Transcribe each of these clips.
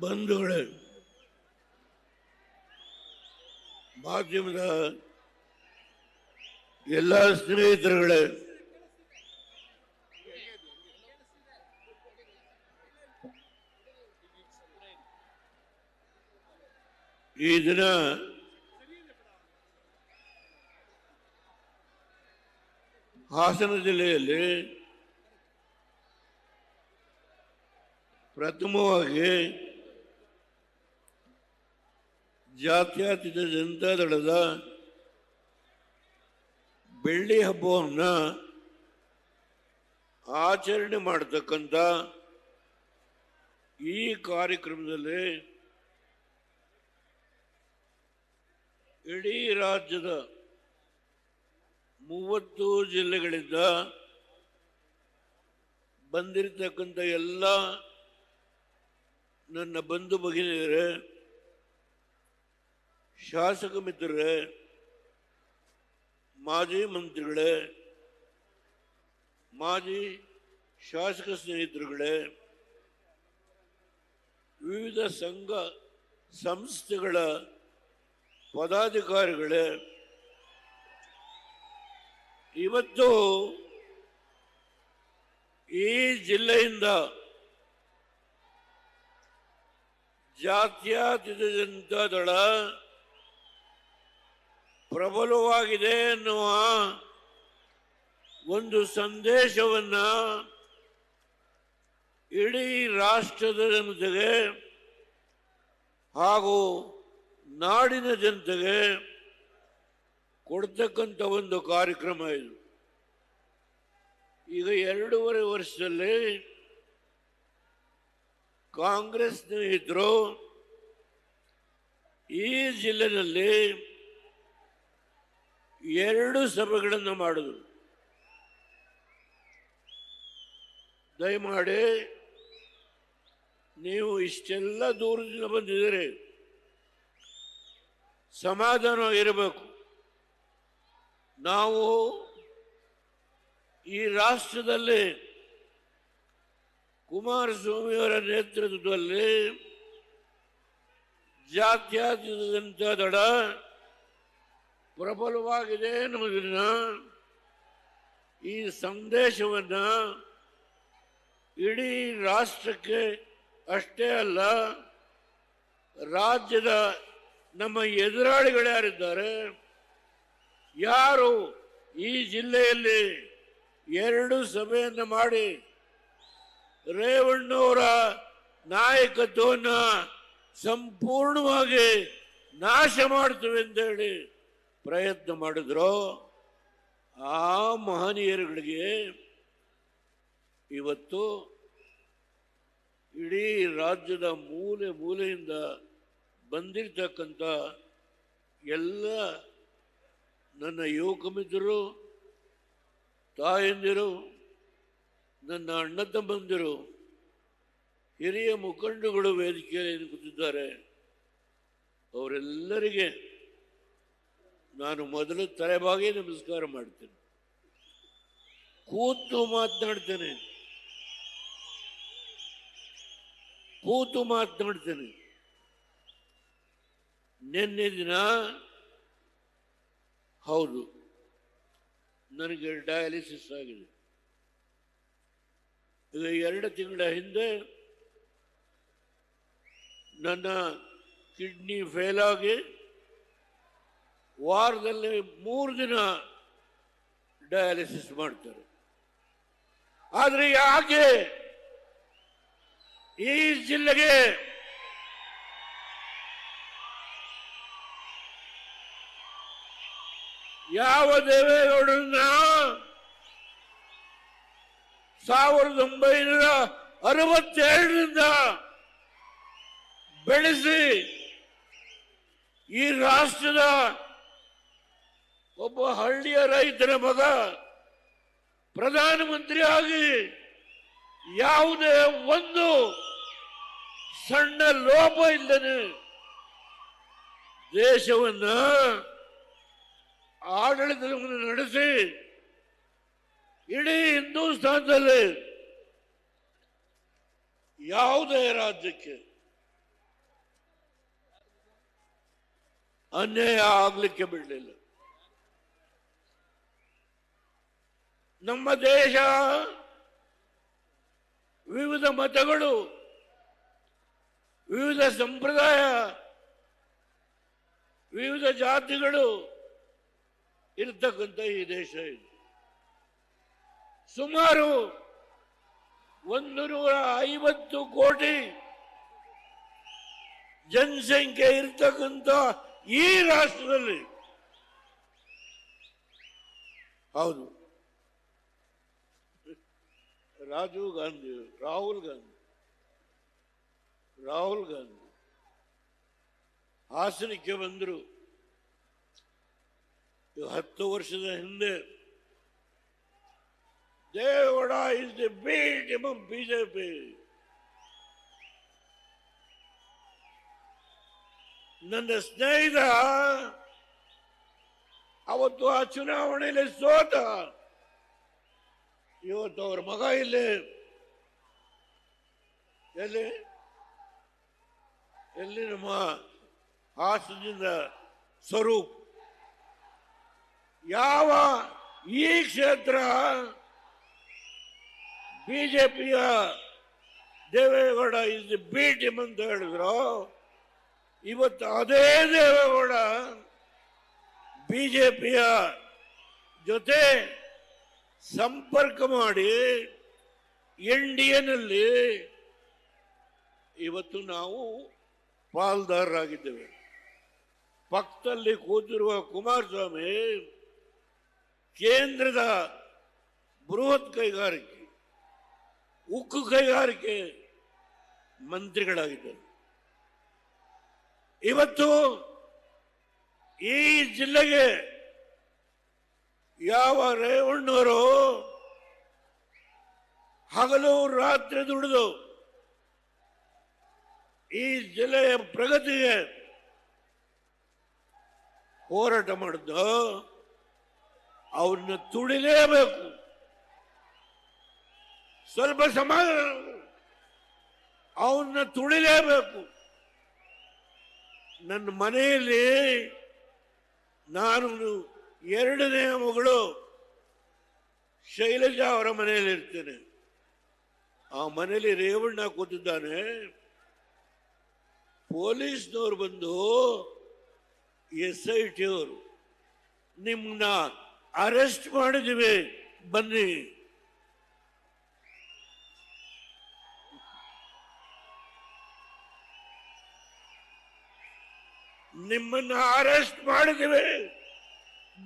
ಬಂಧುಗಳೇ ಮಾಧ್ಯಮದ ಎಲ್ಲ ಸ್ನೇಹಿತರುಗಳೇ ಈ ದಿನ ಹಾಸನ ಜಿಲ್ಲೆಯಲ್ಲಿ ಪ್ರಥಮವಾಗಿ ಜಾತ್ಯತೀತ ಜನತಾದಳದ ಬೆಳ್ಳಿ ಹಬ್ಬವನ್ನು ಆಚರಣೆ ಮಾಡತಕ್ಕಂಥ ಈ ಕಾರ್ಯಕ್ರಮದಲ್ಲಿ ಇಡೀ ರಾಜ್ಯದ ಮೂವತ್ತು ಜಿಲ್ಲೆಗಳಿಂದ ಬಂದಿರತಕ್ಕಂಥ ಎಲ್ಲ ನನ್ನ ಬಂಧು ಭಗಿನಿಯರೇ ಶಾಸಕ ಮಿತ್ರರೇ ಮಾಜಿ ಮಂತ್ರಿಗಳೇ, ಮಾಜಿ ಶಾಸಕ ಸ್ನೇಹಿತರುಗಳೇ, ವಿವಿಧ ಸಂಘ ಸಂಸ್ಥೆಗಳ ಪದಾಧಿಕಾರಿಗಳೇ, ಇವತ್ತು ಈ ಜಿಲ್ಲೆಯಿಂದ ಜಾತ್ಯತೀತ ಜನತಾದಳ ಪ್ರಬಲವಾಗಿದೆ ಎನ್ನುವ ಒಂದು ಸಂದೇಶವನ್ನ ಇಡೀ ರಾಷ್ಟ್ರದ ಜನತೆಗೆ ಹಾಗೂ ನಾಡಿನ ಜನತೆಗೆ ಕೊಡ್ತಕ್ಕಂಥ ಒಂದು ಕಾರ್ಯಕ್ರಮ ಇದು. ಈಗ ಎರಡೂವರೆ ವರ್ಷದಲ್ಲಿ ಕಾಂಗ್ರೆಸ್ ಸ್ನೇಹಿತರು ಈ ಜಿಲ್ಲೆಯಲ್ಲಿ ಎರಡು ಸಭೆಗಳನ್ನು ಮಾಡಿದ್ರು. ದಯಮಾಡಿ ನೀವು ಇಷ್ಟೆಲ್ಲ ದೂರದಿಂದ ಬಂದಿದ್ದೀರಿ ಇರಬೇಕು. ನಾವು ಈ ರಾಷ್ಟ್ರದಲ್ಲಿ ಕುಮಾರಸ್ವಾಮಿಯವರ ನೇತೃತ್ವದಲ್ಲಿ ಜಾತ್ಯತೀತ ದಡ ಪ್ರಬಲವಾಗಿದೆ ಎನ್ನುವುದನ್ನ ಈ ಸಂದೇಶವನ್ನ ಇಡೀ ರಾಷ್ಟ್ರಕ್ಕೆ ಅಷ್ಟೇ ಅಲ್ಲ, ರಾಜ್ಯದ ನಮ್ಮ ಎದುರಾಳಿಗಳ್ಯಾರಿದ್ದಾರೆ ಯಾರು ಈ ಜಿಲ್ಲೆಯಲ್ಲಿ ಎರಡು ಸಭೆಯನ್ನು ಮಾಡಿ ರೇವಣ್ಣವರ ನಾಯಕತ್ವವನ್ನು ಸಂಪೂರ್ಣವಾಗಿ ನಾಶ ಮಾಡ್ತೇವೆ ಅಂತೇಳಿ ಪ್ರಯತ್ನ ಮಾಡಿದ್ರು ಆ ಮಹನೀಯರುಗಳಿಗೆ ಇವತ್ತು ಇಡೀ ರಾಜ್ಯದ ಮೂಲೆ ಮೂಲೆಯಿಂದ ಬಂದಿರತಕ್ಕಂಥ ಎಲ್ಲ ನನ್ನ ಯುವಕ ಮಿತ್ರರು, ತಾಯಂದಿರು, ನನ್ನ ಅಣ್ಣ ತಮ್ಮಂದಿರು, ಹಿರಿಯ ಮುಖಂಡಗಳು ವೇದಿಕೆಯಲ್ಲಿ ಕೂತಿದ್ದಾರೆ. ಅವರೆಲ್ಲರಿಗೆ ನಾನು ಮೊದಲು ತಲೆಬಾಗಿ ನಮಸ್ಕಾರ ಮಾಡ್ತೇನೆ. ಕೂತು ಮಾತನಾಡ್ತೇನೆ. ಕೂತು ಮಾತನಾಡ್ತೇನೆ. ನಿನ್ನೆ ದಿನ ಹೌದು, ನನಗೆ ಡಯಾಲಿಸಿಸ್ ಆಗಿದೆ. ಈಗ ಎರಡು ತಿಂಗಳ ಹಿಂದೆ ನನ್ನ ಕಿಡ್ನಿ ಫೇಲ್ ವಾರದಲ್ಲಿ ಮೂರು ದಿನ ಡಯಾಲಿಸಿಸ್ ಮಾಡ್ತಾರೆ. ಆದರೆ ಯಾಕೆ ಈ ಜಿಲ್ಲೆಗೆ ಯಾವ ದೇವೇಗೌಡರನ್ನ ಸಾವಿರದ ಒಂಬೈನೂರ ಅರವತ್ತೆರಡರಿಂದ ಬೆಳೆಸಿ ಈ ರಾಷ್ಟ್ರದ ಒಬ್ಬ ಹಳ್ಳಿಯ ರೈತನ ಮಗ ಪ್ರಧಾನಮಂತ್ರಿ ಆಗಿ ಯಾವುದೇ ಒಂದು ಸಣ್ಣ ಲೋಪ ಇಲ್ಲದೆ ದೇಶವನ್ನ ಆಡಳಿತವನ್ನು ನಡೆಸಿ ಇಡೀ ಹಿಂದೂಸ್ತಾನದಲ್ಲಿ ಯಾವುದೇ ರಾಜ್ಯಕ್ಕೆ ಅನ್ಯಾಯ ಆಗ್ಲಿಕ್ಕೆ ಬಿಡಲಿಲ್ಲ. ನಮ್ಮ ದೇಶ ವಿವಿಧ ಮತಗಳು, ವಿವಿಧ ಸಂಪ್ರದಾಯ, ವಿವಿಧ ಜಾತಿಗಳು ಇರ್ತಕ್ಕಂಥ ಈ ದೇಶ ಇದು. ಸುಮಾರು ಒಂದು ನೂರ ಐವತ್ತು ಕೋಟಿ ಜನಸಂಖ್ಯೆ ಇರ್ತಕ್ಕಂಥ ಈ ರಾಷ್ಟ್ರದಲ್ಲಿ. ಹೌದು. ರಾಜೀವ್ ಗಾಂಧಿ, ರಾಹುಲ್ ಗಾಂಧಿ ರಾಹುಲ್ ಗಾಂಧಿ ಹಾಸನಕ್ಕೆ ಬಂದರು. ಹತ್ತು ವರ್ಷದ ಹಿಂದೆ ದೇವಡ is the beat M BJP. ನನ್ನ ಸ್ನೇಹಿತ, ಅವತ್ತು ಆ ಚುನಾವಣೆಯಲ್ಲಿ ಸೋತ ಇವತ್ತು ಅವ್ರ ಮಗ ಇಲ್ಲಿ. ಎಲ್ಲಿ? ಎಲ್ಲಿ ನಮ್ಮ ಹಾಸನದಿಂದ ಸ್ವರೂಪ್? ಯಾವ ಈ ಕ್ಷೇತ್ರ ಬಿಜೆಪಿಯ Deve Gowda is the B team ಅಂತ ಹೇಳಿದ್ರು, ಇವತ್ತು ಅದೇ ದೇವೇಗೌಡ ಬಿಜೆಪಿಯ ಜೊತೆ ಸಂಪರ್ಕ ಮಾಡಿ ಎನಲ್ಲಿ ಇವತ್ತು ನಾವು ಪಾಲ್ದಾರರಾಗಿದ್ದೇವೆ. ಪಕ್ಕದಲ್ಲಿ ಕೂತಿರುವ ಕುಮಾರಸ್ವಾಮಿ ಕೇಂದ್ರದ ಬೃಹತ್ ಕೈಗಾರಿಕೆ, ಉಕ್ಕು ಕೈಗಾರಿಕೆ ಮಂತ್ರಿಗಳಾಗಿದ್ದರು. ಇವತ್ತು ಈ ಜಿಲ್ಲೆಗೆ ಯಾವ ರೇವಣ್ಣವರು ಹಗಲು ರಾತ್ರಿ ದುಡಿದು ಈ ಜಿಲ್ಲೆಯ ಪ್ರಗತಿಗೆ ಹೋರಾಟ ಮಾಡಿದ್ದು, ಅವ್ರನ್ನ ತುಳಿಲೇಬೇಕು ಸ್ವಲ್ಪ ಸಮಾಧಾನ ಅವನ್ನ ತುಳಿಲೇಬೇಕು ನನ್ನ ಮನೆಯಲ್ಲಿ ನಾನು ಎರಡನೇ ಮಗಳು ಶೈಲಜಾ ಅವರ ಮನೆಯಲ್ಲಿ ಇರ್ತೇನೆ. ಆ ಮನೆಯಲ್ಲಿ ರೇವಣ್ಣ ಕೂತಿದ್ದಾನೆ. ಪೊಲೀಸ್ನವ್ರು ಬಂದು ಎಸ್ ಐ ಟಿ ಅವರು ನಿಮ್ಮನ್ನ ಅರೆಸ್ಟ್ ಮಾಡಿದ್ದೀವಿ, ಬನ್ನಿ. ನಿಮ್ಮನ್ನ ಅರೆಸ್ಟ್ ಮಾಡಿದ್ದೀವಿ.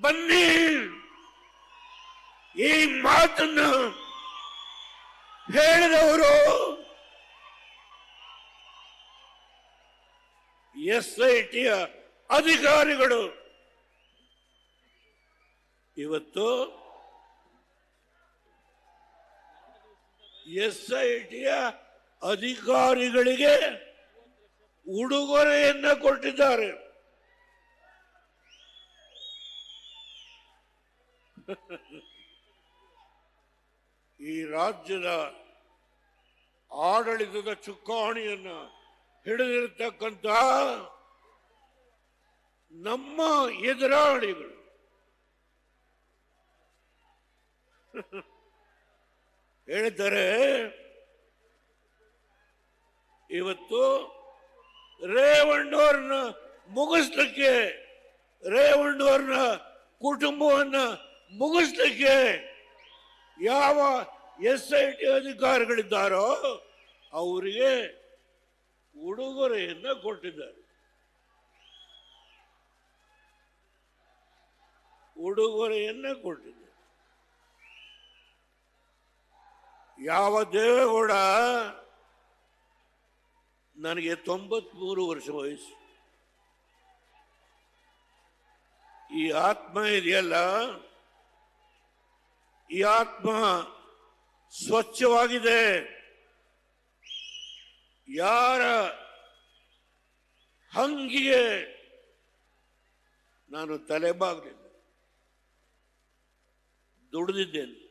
ಬನ್ನಿ. ಈ ಮಾತನ್ನ ಹೇಳಿದವರು ಎಸ್ ಐ ಟಿಯ ಅಧಿಕಾರಿಗಳು. ಇವತ್ತು ಎಸ್ ಐ ಟಿಯ ಅಧಿಕಾರಿಗಳಿಗೆ ಉಡುಗೊರೆಯನ್ನ ಕೊಟ್ಟಿದ್ದಾರೆ. ಈ ರಾಜ್ಯದ ಆಡಳಿತದ ಚುಕ್ಕಾಣಿಯನ್ನ ಹಿಡಿದಿರತಕ್ಕಂತ ನಮ್ಮ ಎದುರಾಳಿಗಳು. ಹೇಳಿದ್ದಾರೆ ಇವತ್ತು ರೇವಣ್ಣವ್ರನ್ನ ಮುಗಿಸ್ಲಿಕ್ಕೆ ರೇವಣ್ಣವ್ರನ್ನ ಕುಟುಂಬವನ್ನ ಮುಗಿಸ್ಲಿಕ್ಕೆ ಯಾವ ಎಸ್ ಐ ಟಿ ಅಧಿಕಾರಿಗಳಿದ್ದಾರೋ ಅವರಿಗೆ ಉಡುಗೊರೆಯನ್ನ ಕೊಟ್ಟಿದ್ದಾರೆ. ಉಡುಗೊರೆಯನ್ನ ಕೊಟ್ಟಿದ್ದಾರೆ. ಯಾವ ದೇವೇಗೌಡ ನನಗೆ ತೊಂಬತ್ಮೂರು ವರ್ಷ ವಯಸ್ಸು. ಈ ಆತ್ಮ ಇದೆಯಲ್ಲ ಈ ಆತ್ಮ ಸ್ವಚ್ಛವಾಗಿದೆ. ಯಾರ ಹಂಗಿಗೆ ನಾನು ತಲೆಬಾಗಲಿಲ್ಲ ದುಡಿದಿದ್ದೇನೆ.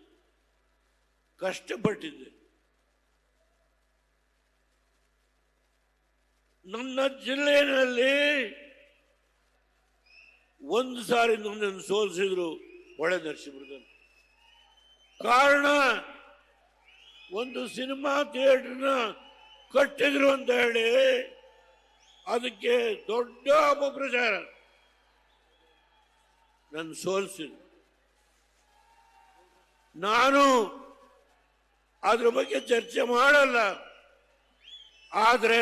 ಕಷ್ಟಪಟ್ಟಿದ್ದೆ. ನನ್ನ ಜಿಲ್ಲೆಯಲ್ಲಿ ಒಂದು ಸಾರಿ ನನ್ನನ್ನು ಸೋಲಿಸಿದ್ರು ಒಳ್ಳೆ ನರಸಿಂಹದಲ್ಲಿ ಕಾರಣ, ಒಂದು ಸಿನಿಮಾ ಥಿಯೇಟರ್ನ ಕಟ್ಟಿದ್ರು ಅಂತ ಹೇಳಿ ಅದಕ್ಕೆ ದೊಡ್ಡ ಅಪಪ್ರಚಾರ. ನನ್ನ ಸೋಲ್ಸಿದ್ರು ನಾನು ಅದ್ರ ಬಗ್ಗೆ ಚರ್ಚೆ ಮಾಡಲ್ಲ. ಆದರೆ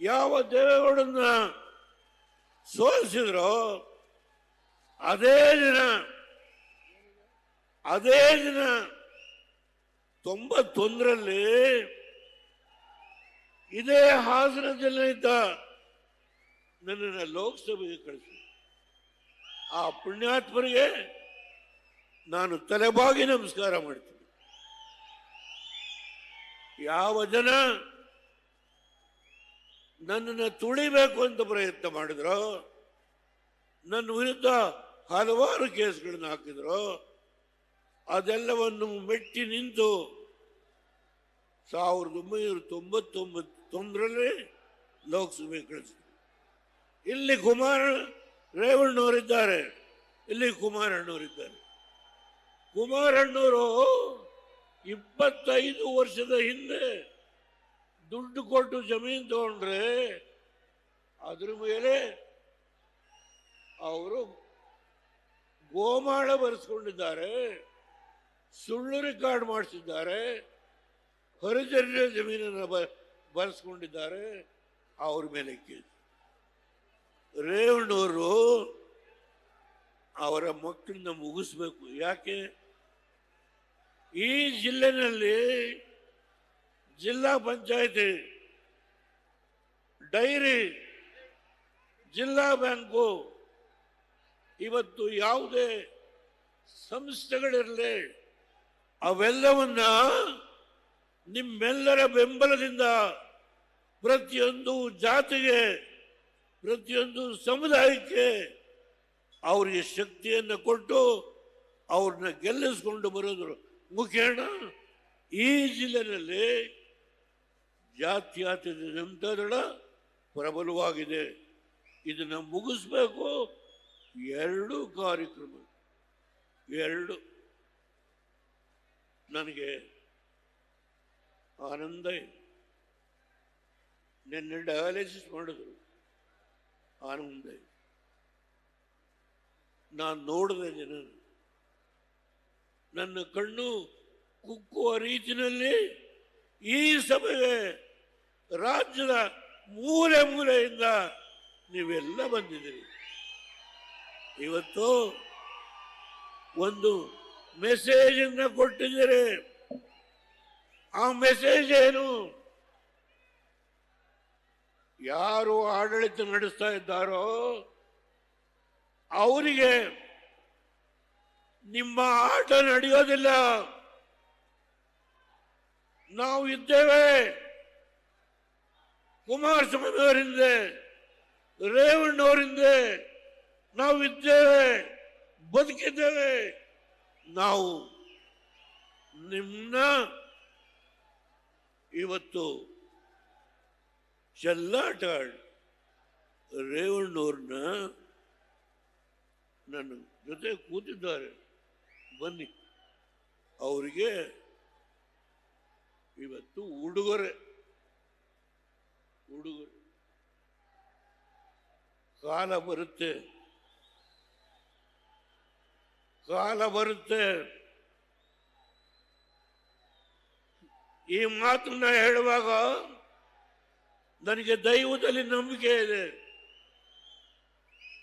ಯಾವ ದೇವೇಗೌಡನ್ನ ಸೋಲಿಸಿದ್ರೋ, ಅದೇ ದಿನ ಅದೇ ದಿನ ತೊಂಬತ್ತೊಂದರಲ್ಲಿ ಇದೇ ಹಾಸನ ಜಿಲ್ಲೆಯಿಂದ ನನ್ನನ್ನು ಲೋಕಸಭೆಗೆ ಕಳಿಸಿ ಆ ಪುಣ್ಯಾತ್ಮರಿಗೆ ನಾನು ತಲೆಬಾಗಿ ನಮಸ್ಕಾರ ಮಾಡ್ತೀನಿ. ಯಾವ ಜನ ನನ್ನನ್ನು ತುಳಿಬೇಕು ಅಂತ ಪ್ರಯತ್ನ ಮಾಡಿದ್ರು, ನನ್ನ ವಿರುದ್ಧ ಹಲವಾರು ಕೇಸ್ಗಳನ್ನ ಹಾಕಿದ್ರು ಅದೆಲ್ಲವನ್ನು ಮೆಟ್ಟಿ ನಿಂತು ಸಾವಿರದ ಒಂಬೈನೂರ ತೊಂಬತ್ತೊಂಬತ್ತೊಂದರಲ್ಲಿ ಲೋಕಸಭೆ ಕಳಿಸಿದ್ರು. ಇಲ್ಲಿ ಕುಮಾರ ರೇವಣ್ಣವರಿದ್ದಾರೆ. ಇಲ್ಲಿ ಕುಮಾರಣ್ಣವರಿದ್ದಾರೆ ಕುಮಾರಣ್ಣವರು ಇಪ್ಪತ್ತೈದು ವರ್ಷದ ಹಿಂದೆ ದುಡ್ಡು ಕೊಟ್ಟು ಜಮೀನು ತಗೊಂಡ್ರೆ ಅದ್ರ ಮೇಲೆ ಅವರು ಗೋಮಾಳ ಬರೆಸ್ಕೊಂಡಿದ್ದಾರೆ. ಸುಳ್ಳು ರೆಕಾರ್ಡ್ ಮಾಡಿಸಿದ್ದಾರೆ. ಹೊರಜರಿಯ ಜಮೀನನ್ನು ಬ, ಬಳಸ್ಕೊಂಡಿದ್ದಾರೆ. ಅವ್ರ ಮೇಲೆ ಕೇಳಿ ರೇವಣ್ಣವರು ಅವರ ಮಕ್ಕಳನ್ನ ಮುಗಿಸ್ಬೇಕು. ಯಾಕೆ? ಈ ಜಿಲ್ಲೆನಲ್ಲಿ ಜಿಲ್ಲಾ ಪಂಚಾಯತಿ ಡೈರಿ ಜಿಲ್ಲಾ ಬ್ಯಾಂಕು ಇವತ್ತು ಯಾವುದೇ ಸಂಸ್ಥೆಗಳಿರಲಿ ಅವೆಲ್ಲವನ್ನ ನಿಮ್ಮೆಲ್ಲರ ಬೆಂಬಲದಿಂದ ಪ್ರತಿಯೊಂದು ಜಾತಿಗೆ, ಪ್ರತಿಯೊಂದು ಸಮುದಾಯಕ್ಕೆ ಅವರಿಗೆ ಶಕ್ತಿಯನ್ನು ಕೊಟ್ಟು ಅವ್ರನ್ನ ಗೆಲ್ಲಿಸ್ಕೊಂಡು ಬರೋದ್ರು ಮುಖೇಣ, ಈ ಜಿಲ್ಲೆಯಲ್ಲಿ ಜಾತ್ಯಾತೀತ ಜನತಾದಳ ಪ್ರಬಲವಾಗಿದೆ. ಇದನ್ನು ಮುಗಿಸ್ಬೇಕು. ಎರಡು ಕಾರ್ಯಕ್ರಮ. ಎರಡು. ನನಗೆ ಆನಂದ ಇದೆ. ನಿನ್ನೆ ಡಯಾಲಿಸಿಸ್ ಮಾಡಿದ್ರು ಆನಂದ ಇದೆ. ನಾನು ನೋಡಿದೆ ಜನ ನನ್ನ ಕಣ್ಣು ಕುಕ್ಕುವ ರೀತಿಯಲ್ಲಿ ಈ ಸಭೆಗೆ ರಾಜ್ಯದ ಮೂಲೆ ಮೂಲೆಯಿಂದ ನೀವೆಲ್ಲ ಬಂದಿದ್ದೀರಿ ಇವತ್ತು ಒಂದು ಮೆಸೇಜ್ ಕೊಟ್ಟಿದ್ದೀರಿ. ಆ ಮೆಸೇಜ್ ಏನು? ಯಾರು ಆಡಳಿತ ನಡೆಸ್ತಾ ಇದ್ದಾರೋ ಅವರಿಗೆ ನಿಮ್ಮ ಆಟ ನಡೆಯೋದಿಲ್ಲ. ನಾವು ಇದ್ದೇವೆ. ಕುಮಾರಸ್ವಾಮಿ ಅವರಿಂದೆ, ರೇವಣ್ಣವರಿಂದೆ ನಾವು ಇದ್ದೇವೆ, ಬದುಕಿದ್ದೇವೆ. ನಾವು ನಿಮ್ಮನ್ನ ಇವತ್ತು ಚೆಲ್ಲಾಟ ರೇವಣ್ಣವ್ರನ್ನ ನನ್ನ ಜೊತೆ ಕೂತಿದ್ದಾರೆ. ಬನ್ನಿ. ಅವರಿಗೆ ಇವತ್ತು ಉಡುಗೊರೆ. ಉಡುಗೊರೆ. ಕಾಲ ಬರುತ್ತೆ. ಕಾಲ ಬರುತ್ತೆ. ಈ ಮಾತನ್ನ ಹೇಳುವಾಗ ನನಗೆ ದೈವದಲ್ಲಿ ನಂಬಿಕೆ ಇದೆ.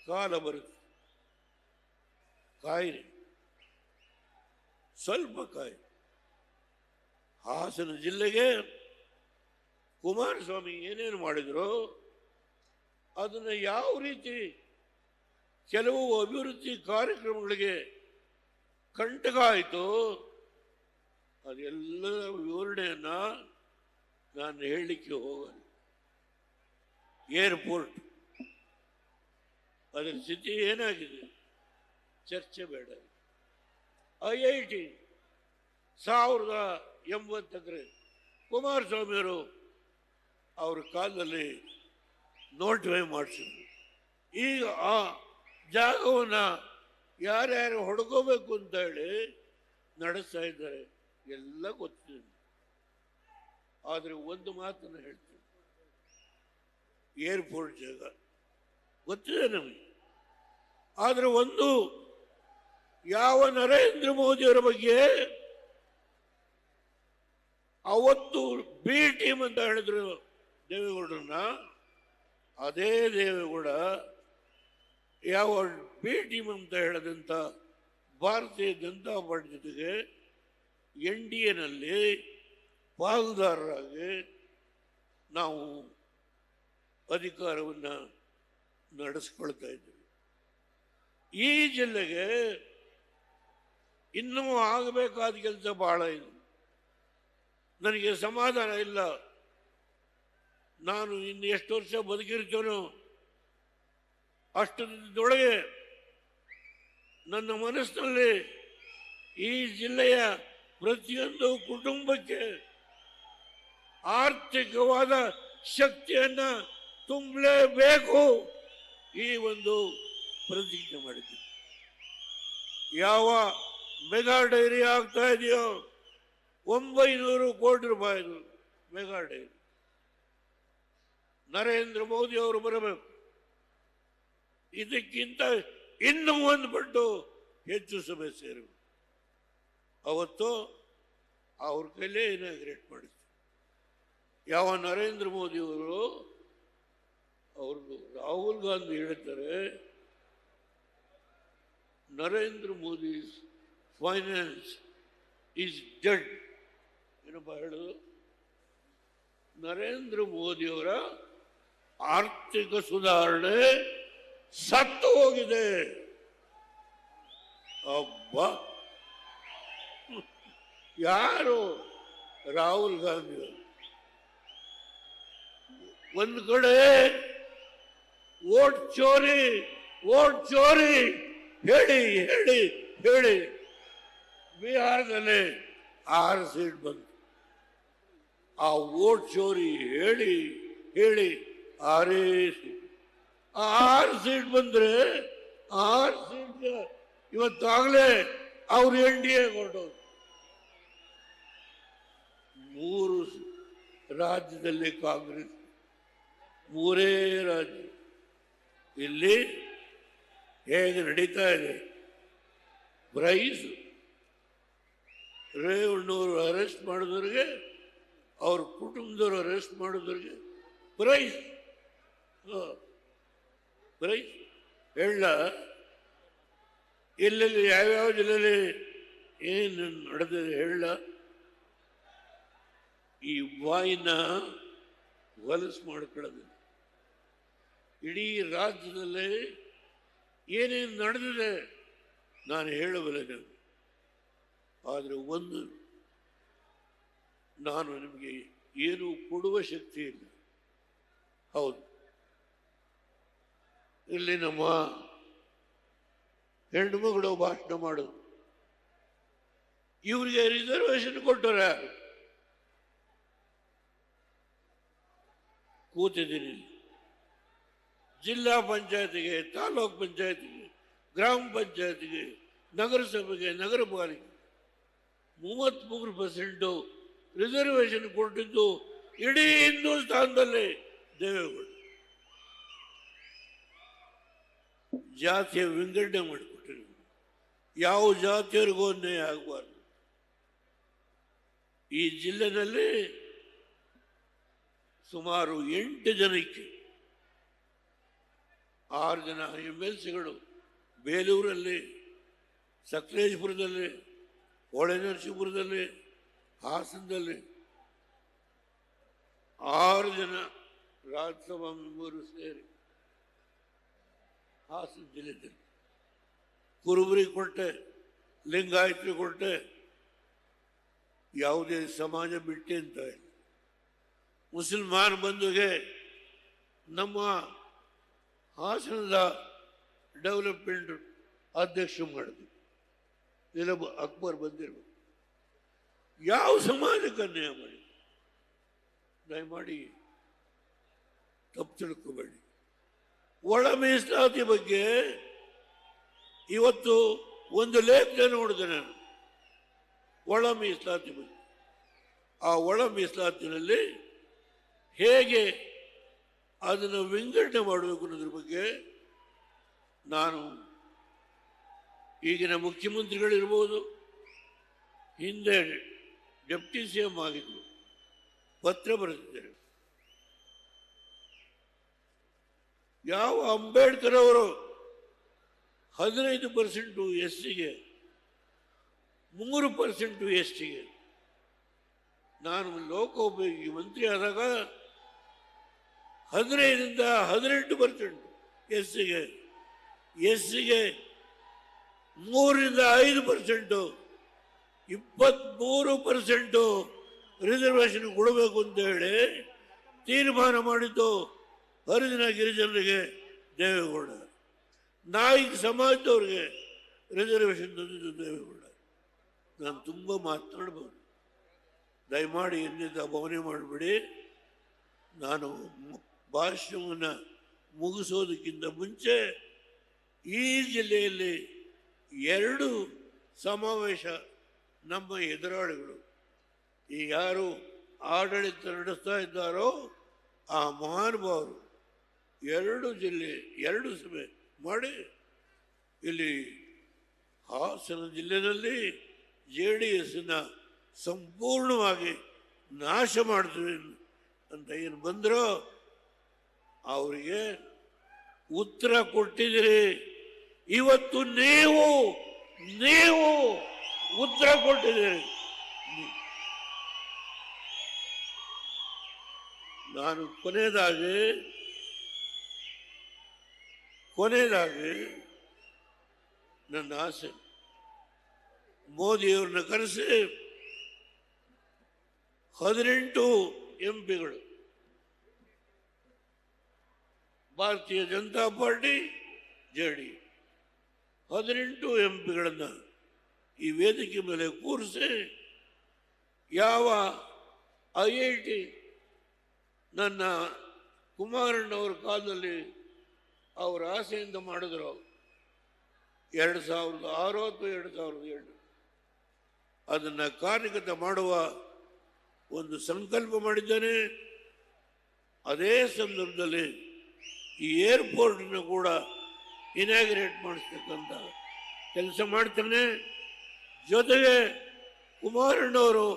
ಕಾಲ ಬರುತ್ತೆ. ಕಾಯಿರಿ. ಸ್ವಲ್ಪ ಕಾಯಿ ಹಾಸನ ಜಿಲ್ಲೆಗೆ ಕುಮಾರಸ್ವಾಮಿ ಏನೇನು ಮಾಡಿದ್ರು ಅದನ್ನು ಯಾವ ರೀತಿ ಕೆಲವು ಅಭಿವೃದ್ಧಿ ಕಾರ್ಯಕ್ರಮಗಳಿಗೆ ಕಂಟಕ ಆಯಿತು ಅದೆಲ್ಲರ ವಿವರಣೆಯನ್ನ ನಾನು ಹೇಳಲಿಕ್ಕೆ ಹೋಗಲ್ಲ. ಏರ್ಪೋರ್ಟ್. ಅದರ ಸ್ಥಿತಿ ಏನಾಗಿದೆ? ಚರ್ಚೆ ಬೇಡ. ಐ ಐ ಟಿ ಸಾವಿರದ ಎಂಬತ್ತಕ್ಕೆ ಕುಮಾರಸ್ವಾಮಿಯವರು ಅವ್ರ ಕಾಲದಲ್ಲಿ ನೋಟಿಫೈ ಮಾಡಿಸಿದ್ರು. ಈಗ ಆ ಜಾಗವನ್ನ ಯಾರ್ಯಾರು ಹೊಡ್ಕೋಬೇಕು ಅಂತ ಹೇಳಿ ನಡೆಸ್ತಾ ಇದ್ದಾರೆ. ಎಲ್ಲ ಗೊತ್ತಿದೆ. ಆದರೆ ಒಂದು ಮಾತನ್ನು ಹೇಳ್ತೀನಿ. ಏರ್ಪೋರ್ಟ್ ಜಾಗ. ಗೊತ್ತಿದೆ ನಮಗೆ. ಆದರೆ ಒಂದು ಯಾವ ನರೇಂದ್ರ ಮೋದಿಯವರ ಬಗ್ಗೆ ಅವತ್ತು ಬಿ ಟೀಮ್ ಅಂತ ಹೇಳಿದ್ರು ದೇವೇಗೌಡರನ್ನ, ಅದೇ ದೇವೇಗೌಡ ಯಾವ ಟೀಮ್ ಅಂತ ಹೇಳದಂತ ಭಾರತೀಯ ಜನತಾ ಪಾರ್ಟಿ ಜೊತೆಗೆ ಎನ್ ಡಿ ಎನಲ್ಲಿ ಪಾಲುದಾರರಾಗಿ ನಾವು ಅಧಿಕಾರವನ್ನು ನಡೆಸ್ಕೊಳ್ತಾ ಇದ್ದೀವಿ. ಈ ಜಿಲ್ಲೆಗೆ ಇನ್ನೂ ಆಗಬೇಕಾದ ಕೆಲಸ ಬಹಳ ಇದೆ. ನನಗೆ ಸಮಾಧಾನ ಇಲ್ಲ. ನಾನು ಇನ್ನು ಎಷ್ಟು ವರ್ಷ ಬದುಕಿರ್ತೀನೋ ಅಷ್ಟದೊಳಗೆ ನನ್ನ ಮನಸ್ಸಿನಲ್ಲಿ ಈ ಜಿಲ್ಲೆಯ ಪ್ರತಿಯೊಂದು ಕುಟುಂಬಕ್ಕೆ ಆರ್ಥಿಕವಾದ ಶಕ್ತಿಯನ್ನ ತುಂಬಲೇಬೇಕು ಈ ಒಂದು ಪ್ರತಿಜ್ಞೆ ಮಾಡಿದ್ದೀನಿ. ಯಾವ ಮೆಗಾ ಡೈರಿ ಆಗ್ತಾ ಇದೆಯೋ ಒಂಬೈನೂರು ಕೋಟಿ ರೂಪಾಯಿದು ಮೆಗಾ ಡೈರಿ. ನರೇಂದ್ರ ಮೋದಿ ಅವರು ಬರಬೇಕು. ಇದಕ್ಕಿಂತ ಇನ್ನೂ ಒಂದು ಪಟ್ಟು ಹೆಚ್ಚು ಸಭೆ ಸೇರಬೇಕು ಅವತ್ತು ಅವ್ರ ಕೈಲೇ ಇನಾಗ್ರೇಟ್ ಮಾಡಿದ್ರು ಯಾವ ನರೇಂದ್ರ ಮೋದಿ ಅವರು ಅವ್ರದ್ದು ರಾಹುಲ್ ಗಾಂಧಿ ಹೇಳ್ತಾರೆ, Narendra Modi finance is dead ಏನಪ್ಪ ಹೇಳೋದು? ನರೇಂದ್ರ ಮೋದಿಯವರ ಆರ್ಥಿಕ ಸುಧಾರಣೆ ಸತ್ತು ಹೋಗಿದೆ. ಅಬ್ಬ. ಯಾರು? ರಾಹುಲ್ ಗಾಂಧಿ. ಒಂದು ಕಡೆ ಓಟ್ ಚೋರಿ ಓಟ್ ಚೋರಿ. ಹೇಳಿ ಹೇಳಿ ಹೇಳಿ. ಬಿಹಾರದಲ್ಲಿ ಆರು ಸೀಟ್ ಬಂತು. ಆ ಓಟ್ ಚೋರಿ ಹೇಳಿ ಹೇಳಿ ಆರೇ ಸೀಟ್. ಆರು ಸೀಟ್ ಬಂದ್ರೆ, ಆರು ಸೀಟ್ ಇವತ್ತಾಗಲೇ ಅವ್ರು ಎನ್ ಡಿ ಎ ಹೊರಟೋದು ಮೂರು ರಾಜ್ಯದಲ್ಲಿ ಕಾಂಗ್ರೆಸ್, ಮೂರೇ ರಾಜ್ಯ. ಇಲ್ಲಿ ಹೇಗೆ ನಡೀತಾ ಇದೆ? ಪ್ರೈಸ್ ರೇವಣ್ಣವರು ಅರೆಸ್ಟ್ ಮಾಡಿದವ್ರಿಗೆ, ಅವ್ರ ಕುಟುಂಬದವ್ರು ಅರೆಸ್ಟ್ ಮಾಡಿದವ್ರಿಗೆ ಪ್ರೈಸ್ ಪ್ರೈಸ್ ಹೇಳ ಎಲ್ಲೆಲ್ಲಿ ಯಾವ್ಯಾವ ಜಿಲ್ಲೆಯಲ್ಲಿ ಏನು ನಡೆದಿದೆ ಹೇಳ. ಈ ಬಾಯಿನ ಹೊಲಸು ಮಾಡ್ಕೊಳ್ಳೋದು. ಇಡೀ ರಾಜ್ಯದಲ್ಲಿ ಏನೇನು ನಡೆದಿದೆ ನಾನು ಹೇಳಬಲ್ಲೆ ಆದರೆ ಒಂದು, ನಾನು ನಿಮಗೆ ಏನು ಕೊಡುವ ಶಕ್ತಿ ಇಲ್ಲ. ಹೌದು. ಇಲ್ಲಿ ನಮ್ಮ ಹೆಣ್ಣು ಮಗಳು ಭಾಷಣ ಮಾಡು ಇವರಿಗೆ ರಿಸರ್ವೇಶನ್ ಕೊಟ್ಟರ ಕೂತಿದ್ದೀನಿ. ಜಿಲ್ಲಾ ಪಂಚಾಯತಿಗೆ, ತಾಲೂಕ್ ಪಂಚಾಯತಿಗೆ, ಗ್ರಾಮ ಪಂಚಾಯತಿಗೆ, ನಗರಸಭೆಗೆ, ನಗರ ಪಾಲಿಕೆ ಮೂವತ್ಮೂರು ಪರ್ಸೆಂಟು ರಿಸರ್ವೇಶನ್ ಕೊಟ್ಟಿದ್ದು ಇಡೀ ಹಿಂದೂಸ್ತಾನದಲ್ಲಿ ದೇವೇಗೌಡ ಜಾತಿಯ ವಿಂಗಡಣೆ ಮಾಡಿಕೊಟ್ಟಿರಿ ಯಾವ ಜಾತಿಯವರಿಗೂ ಅನ್ಯಾಯ ಆಗಬಾರ್ದು. ಈ ಜಿಲ್ಲೆನಲ್ಲಿ ಸುಮಾರು ಎಂಟು ಜನಕ್ಕೆ, ಆರು ಜನ ಎಂ ಎಲ್ ಸಿಗಳು ಬೇಲೂರಲ್ಲಿ, ಸಕಲೇಶ್ಪುರದಲ್ಲಿ, ಹೊಳೆನರಸೀಪುರದಲ್ಲಿ, ಹಾಸನದಲ್ಲಿ ಆರು ಜನ ರಾಜ್ಯಸಭಾ ಮೆಂಬರು ಸೇರಿ ಹಾಸನ ಜಿಲ್ಲೆಯಲ್ಲಿ ಕುರುಬರಿಗೆ ಕೊಟ್ಟೆ ಲಿಂಗಾಯತರಿಗೆ ಕೊಟ್ಟೆ, ಯಾವುದೇ ಸಮಾಜ ಬಿಟ್ಟೆ ಅಂತ ಇಲ್ಲ. ಮುಸಲ್ಮಾನ್ ಬಂಧುಗೆ ನಮ್ಮ ಹಾಸನದ ಡೆವಲಪ್ಮೆಂಟ್ ಅಧ್ಯಕ್ಷ ಮಾಡಿದ್ವಿ ಇಲ್ಲ ಅಕ್ಬರ್ ಬಂದಿರ್ಬೇಕು ಯಾವ ಸಮಾಜಕ್ಕೆ ಅನ್ಯಾಯ ಮಾಡಿ ದಯಮಾಡಿ ತಪ್ಪು ತಿಳ್ಕೋಬೇಡಿ. ಒಳ ಮೀಸಲಾತಿ ಬಗ್ಗೆ ಇವತ್ತು ಒಂದು ಲೇಖನ ನೋಡಿದೆ ನಾನು. ಒಳ ಮೀಸಲಾತಿ ಬಗ್ಗೆ. ಆ ಒಳ ಮೀಸಲಾತಿನಲ್ಲಿ ಹೇಗೆ ಅದನ್ನು ವಿಂಗಡಣೆ ಮಾಡಬೇಕು ಅನ್ನೋದ್ರ ಬಗ್ಗೆ ನಾನು ಈಗಿನ ಮುಖ್ಯಮಂತ್ರಿಗಳಿರ್ಬೋದು ಹಿಂದೆ ಡೆಪ್ಟಿ ಸಿ ಎಂ ಆಗಿದ್ದರು, ಪತ್ರ ಬರೆದಿದ್ದಾರೆ. ಯಾವ ಅಂಬೇಡ್ಕರ್ ಅವರು ಹದಿನೈದು ಪರ್ಸೆಂಟು ಎಸ್ ಸಿಗೆ ಮೂರು ಪರ್ಸೆಂಟು ಎಸ್ ಟಿಗೆ ನಾನು ಲೋಕೋಪಯೋಗಿ ಮಂತ್ರಿ ಆದಾಗ ಹದಿನೈದರಿಂದ ಹದಿನೆಂಟು ಪರ್ಸೆಂಟು ಎಸ್ ಸಿಗೆ ಎಸ್ ಸಿಗೆ ಮೂರರಿಂದ ಐದು ಪರ್ಸೆಂಟು ಇಪ್ಪತ್ತ್ಮೂರು ಪರ್ಸೆಂಟು ರಿಸರ್ವೇಷನ್ ಕೊಡಬೇಕು ಅಂತ ಹೇಳಿ ತೀರ್ಮಾನ ಮಾಡಿದ್ದು ಹರಿಜನ ಗಿರಿಜನರಿಗೆ ದೇವೇಗೌಡ. ನಾಯಿಕ ಸಮಾಜದವ್ರಿಗೆ ರಿಸರ್ವೇಶನ್ ತಂದಿದ್ದು ದೇವೇಗೌಡ. ನಾನು ತುಂಬ ಮಾತನಾಡ್ಬೋದು ದಯಮಾಡಿ ಎಂದಿದ್ದ ಭಾವನೆ ಮಾಡಿಬಿಡಿ. ನಾನು ಭಾಷಣವನ್ನು ಮುಗಿಸೋದಕ್ಕಿಂತ ಮುಂಚೆ ಈ ಜಿಲ್ಲೆಯಲ್ಲಿ ಎರಡು ಸಮಾವೇಶ ನಮ್ಮ ಎದುರಾಳಿಗಳು. ಈ ಯಾರು ಆಡಳಿತ ನಡೆಸ್ತಾ ಇದ್ದಾರೋ ಆ ಮಹಾನುಭಾವರು ಎರಡು ಜಿಲ್ಲೆ, ಎರಡು ಸಭೆ ಮಾಡಿ ಇಲ್ಲಿ ಹಾಸನ ಜಿಲ್ಲೆಯಲ್ಲಿ ಜೆ ಡಿ ಎಸ್ನ ಸಂಪೂರ್ಣವಾಗಿ ನಾಶ ಮಾಡ್ತೀವಿ ಅಂತ ಏನು ಬಂದರೋ ಅವರಿಗೆ ಉತ್ತರ ಕೊಟ್ಟಿದ್ದೀರಿ. ಇವತ್ತು ನೀವು ನೀವು ಉತ್ತರ ಕೊಟ್ಟಿದ್ದೀರಿ. ನಾನು ಕೊನೆಯದಾಗಿ ಕೊನೆಯದಾಗಿ ನನ್ನ ಆಸೆ. ಮೋದಿಯವ್ರನ್ನ ಕರೆಸಿ ಹದಿನೆಂಟು M ಪಿಗಳು Bharatiya Janata party, J D. ಹದಿನೆಂಟು ಎಂ ಪಿಗಳನ್ನು ಈ ವೇದಿಕೆ ಮೇಲೆ ಕೂರಿಸಿ ಯಾವ ಐ ಐ ಟಿ ನನ್ನ ಕುಮಾರಣ್ಣವ್ರ ಕಾಲದಲ್ಲಿ ಅವರ ಆಸೆಯಿಂದ ಮಾಡಿದ್ರು ಎರಡು ಸಾವಿರದ ಆರು ಅಥವಾ ಎರಡು ಸಾವಿರದ ಏಳು ಅದನ್ನು ಕಾರ್ಯಗತ ಮಾಡುವ ಒಂದು ಸಂಕಲ್ಪ ಮಾಡಿದ್ದೇನೆ. ಅದೇ ಸಂದರ್ಭದಲ್ಲಿ ಈ ಏರ್ಪೋರ್ಟನ್ನು ಕೂಡ ಇನಾಗ್ರೇಟ್ ಮಾಡಿಸ್ತಕ್ಕಂಥ ಕೆಲಸ ಮಾಡ್ತಾನೆ. ಜೊತೆಗೆ ಕುಮಾರಣ್ಣವರು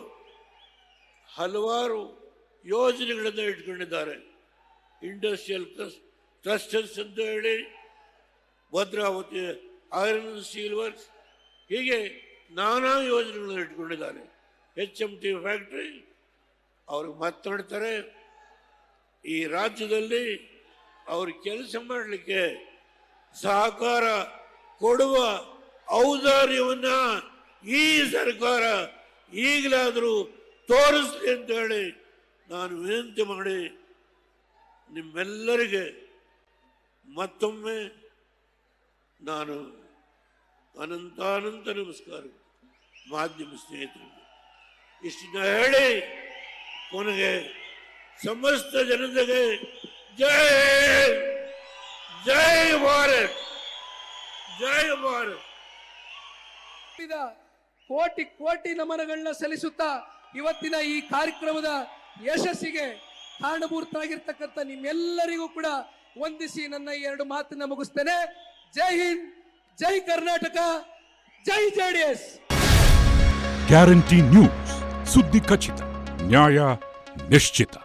ಹಲವಾರು ಯೋಜನೆಗಳನ್ನು ಇಟ್ಕೊಂಡಿದ್ದಾರೆ. ಇಂಡಸ್ಟ್ರಿಯಲ್ ಕ್ಲಸ್ಟರ್ಸ್ ಅಂತ ಹೇಳಿ ಭದ್ರಾವತಿ ಐರನ್ ಸ್ಟೀಲ್ ವರ್ಕ್ಸ್ ಹೀಗೆ ನಾನಾ ಯೋಜನೆಗಳನ್ನು ಇಟ್ಕೊಂಡಿದ್ದಾರೆ ಎಚ್ ಎಂ ಟಿ ಫ್ಯಾಕ್ಟ್ರಿ ಅವ್ರಿಗೆ ಮಾತನಾಡ್ತಾರೆ ಈ ರಾಜ್ಯದಲ್ಲಿ ಅವರು ಕೆಲಸ ಮಾಡಲಿಕ್ಕೆ ಸಹಕಾರ ಕೊಡುವ ಔದಾರ್ಯವನ್ನ ಈ ಸರ್ಕಾರ ಈಗಲಾದರೂ ತೋರಿಸ್ಲಿ ಅಂತ ಹೇಳಿ ನಾನು ವಿನಂತಿ ಮಾಡಿ ನಿಮ್ಮೆಲ್ಲರಿಗೆ ಮತ್ತೊಮ್ಮೆ ನಾನು ಅನಂತಾನಂತ ನಮಸ್ಕಾರ ಮಾಧ್ಯಮ ಸ್ನೇಹಿತರಿಗೆ. ಇಷ್ಟನ್ನ ಹೇಳಿ ಕೊನೆಗೆ ಸಮಸ್ತ ಜನತೆಗೆ ಜೈ ಜೈ ಭಾರತ್ ಜೈ ಭಾರತ್. ಕೋಟಿ ಕೋಟಿ ನಮನಗಳನ್ನ ಸಲ್ಲಿಸುತ್ತಾ ಇವತ್ತಿನ ಈ ಕಾರ್ಯಕ್ರಮದ ಯಶಸ್ಸಿಗೆ ಕಾರಣಭೂತರಾಗಿರ್ತಕ್ಕಂಥ ನಿಮ್ಮೆಲ್ಲರಿಗೂ ಕೂಡ ವಂದಿಸಿ ನನ್ನ ಎರಡು ಮಾತನ್ನ ಮುಗಿಸ್ತೇನೆ. ಜೈ ಹಿಂದ್, ಜೈ ಕರ್ನಾಟಕ, ಜೈ ಜೆಡಿಎಸ್ ಗ್ಯಾರಂಟಿ ನ್ಯೂಸ್, ಸುದ್ದಿ ಖಚಿತ, ನ್ಯಾಯ ನಿಶ್ಚಿತ.